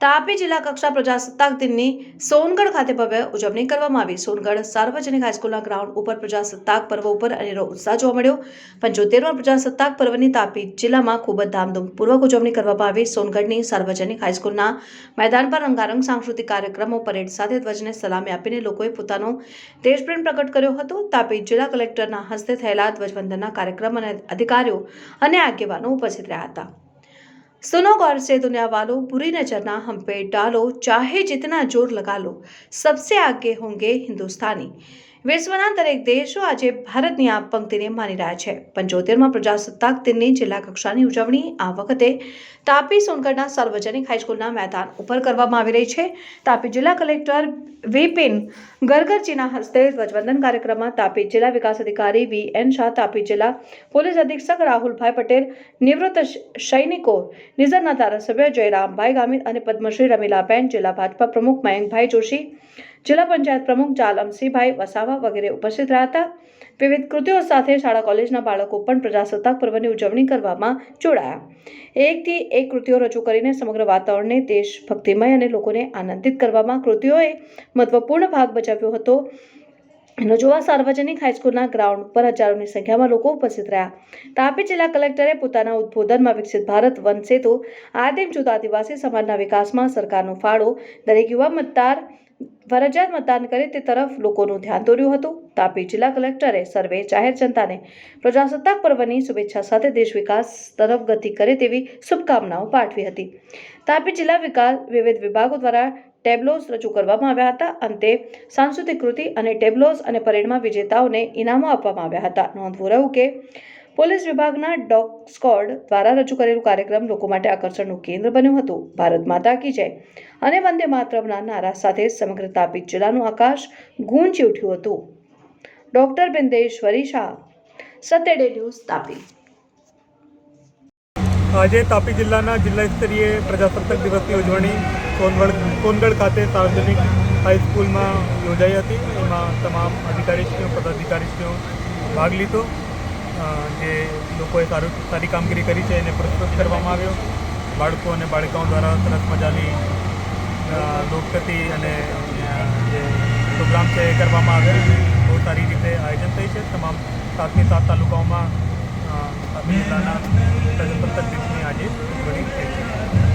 તાપી જિલ્લા કક્ષા પ્રજાસત્તાક દિનની સોનગઢ ખાતે ભવ્ય ઉજવણી કરવામાં આવી. સોનગઢ સાર્વજનિક હાઈસ્કૂલના ગ્રાઉન્ડ ઉપર પ્રજાસત્તાક પર્વ ઉપર અનેરો ઉત્સાહ જોવા મળ્યો. પંચોતેરમાં પ્રજાસત્તાક પર્વની તાપી જિલ્લામાં ખૂબ જ ધામધૂમપૂર્વક ઉજવણી કરવામાં આવી. સોનગઢની સાર્વજનિક હાઈસ્કૂલના મેદાન પર રંગારંગ સાંસ્કૃતિક કાર્યક્રમો, પરેડ સાથે ધ્વજને સલામી આપીને લોકોએ પોતાનો દેશપ્રેમ પ્રગટ કર્યો હતો. તાપી જિલ્લા કલેક્ટરના હસ્તે થયેલા ધ્વજવંદનના કાર્યક્રમ અને અધિકારીઓ અને આગેવાનો ઉપસ્થિત રહ્યા હતા. सुनो गौर से दुनिया वालों बुरी नजर ना हम पे डालो चाहे जितना जोर लगा लो सबसे आगे होंगे हिंदुस्तानी વિશ્વના દરેક દેશો આજે ભારતની આ પંક્તિને માની રહ્યા છે. પંચોતેરમાં પ્રજાસત્તાક દિનની જિલ્લા કક્ષાની ઉજવણી આ વખતે તાપી સોનગઢના સાર્વજનિક હાઈસ્કૂલના મેદાન ઉપર કરવામાં આવી રહી છે. તાપી જિલ્લા કલેક્ટર વિપિન ગરગરજીના હસ્તે ધ્વજવંદન કાર્યક્રમમાં તાપી જિલ્લા વિકાસ અધિકારી વી એન શાહ, તાપી જિલ્લા પોલીસ અધિક્ષક રાહુલભાઈ પટેલ, નિવૃત્ત સૈનિકો નિઝરના ધારાસભ્ય જયરામભાઈ ગામિત અને પદ્મશ્રી રમીલાબેન, જિલ્લા ભાજપા પ્રમુખ મયંકભાઈ જોશી જિલ્લા પંચાયત પ્રમુખ જાલમસિંહભાઈ વસાવા વગેરે ઉપસ્થિત રહ્યા હતા. વિવિધ કૃતિઓ સાથે શાળા કોલેજના બાળકો પણ પ્રજાસત્તાક પર્વની ઉજવણી કરવામાં જોડાયા. એકથી એક કૃતિઓ રજૂ કરીને સમગ્ર વાતાવરણને દેશભક્તિમય અને લોકોને આનંદિત કરવામાં કૃતિઓએ મહત્વપૂર્ણ ભાગ ભજવ્યો હતો. એનો સાર્વજનિક હાઈસ્કૂલના ગ્રાઉન્ડ પર હજારોની સંખ્યામાં લોકો ઉપસ્થિત રહ્યા. તાપી જિલ્લા કલેક્ટરે પોતાના ઉદ્બોધનમાં વિકસિત ભારત વન સેતુ, આદિમ જૂથ આદિવાસી સમાજના વિકાસમાં સરકારનો ફાળો દરેક યુવા મતદાર ફરજિયાત મતદાન કરે તે તરફ લોકોનું ધ્યાન દોર્યું હતું. તાપી જિલ્લા કલેક્ટરે સર્વે જાહેર જનતાને પ્રજાસત્તાક પર્વની શુભેચ્છા સાથે દેશ વિકાસ તરફ ગતિ કરે તેવી શુભકામનાઓ પાઠવી હતી. તાપી જિલ્લા વિકાસ વિવિધ વિભાગો દ્વારા ટેબ્લોસ રજૂ કરવામાં આવ્યા હતા. અંતે સાંસ્કૃતિક કૃતિ અને ટેબ્લોસ અને પરેડમાં વિજેતાઓને ઇનામો આપવામાં આવ્યા હતા. નોંધવું રહ્યું કે પોલીસ વિભાગના ડોગ સ્કોડ દ્વારા રજૂ કરેલું કાર્યક્રમ લોકો માટે આકર્ષણનું કેન્દ્ર બન્યું હતું. ભારત માતા કી જય. અને વંદે માતરમના નારા સાથે સમગ્ર તાપી જિલ્લાનું આકાશ ગુંજી ઉઠ્યું હતું. Doctor Bindeshwari Shah Satya day news Tapi. આજે તાપી જિલ્લાના જિલ્લા સ્તરીય પ્રજાસત્તાક દિવસની ઉજવણી સોનગઢ સોનગઢ ખાતે સાર્વજનિક હાઈસ્કૂલમાં યોજાઈ હતી. એમાં તમામ અધિકારીશ્રીઓ, પદાધિકારીશ્રીઓ ભાગ લીધો. જે લોકોએ સારું, સારી કામગીરી કરી છે એને પુરસ્કૃત કરવામાં આવ્યો. બાળકો અને બાળકાઓ દ્વારા સરસ મજાની લોકગતિ અને જે પ્રોગ્રામ છે એ કરવામાં આવ્યો. બહુ સારી રીતે આયોજન થઈ છે. તમામ સાતમી સાત તાલુકાઓમાં તાપી જિલ્લાના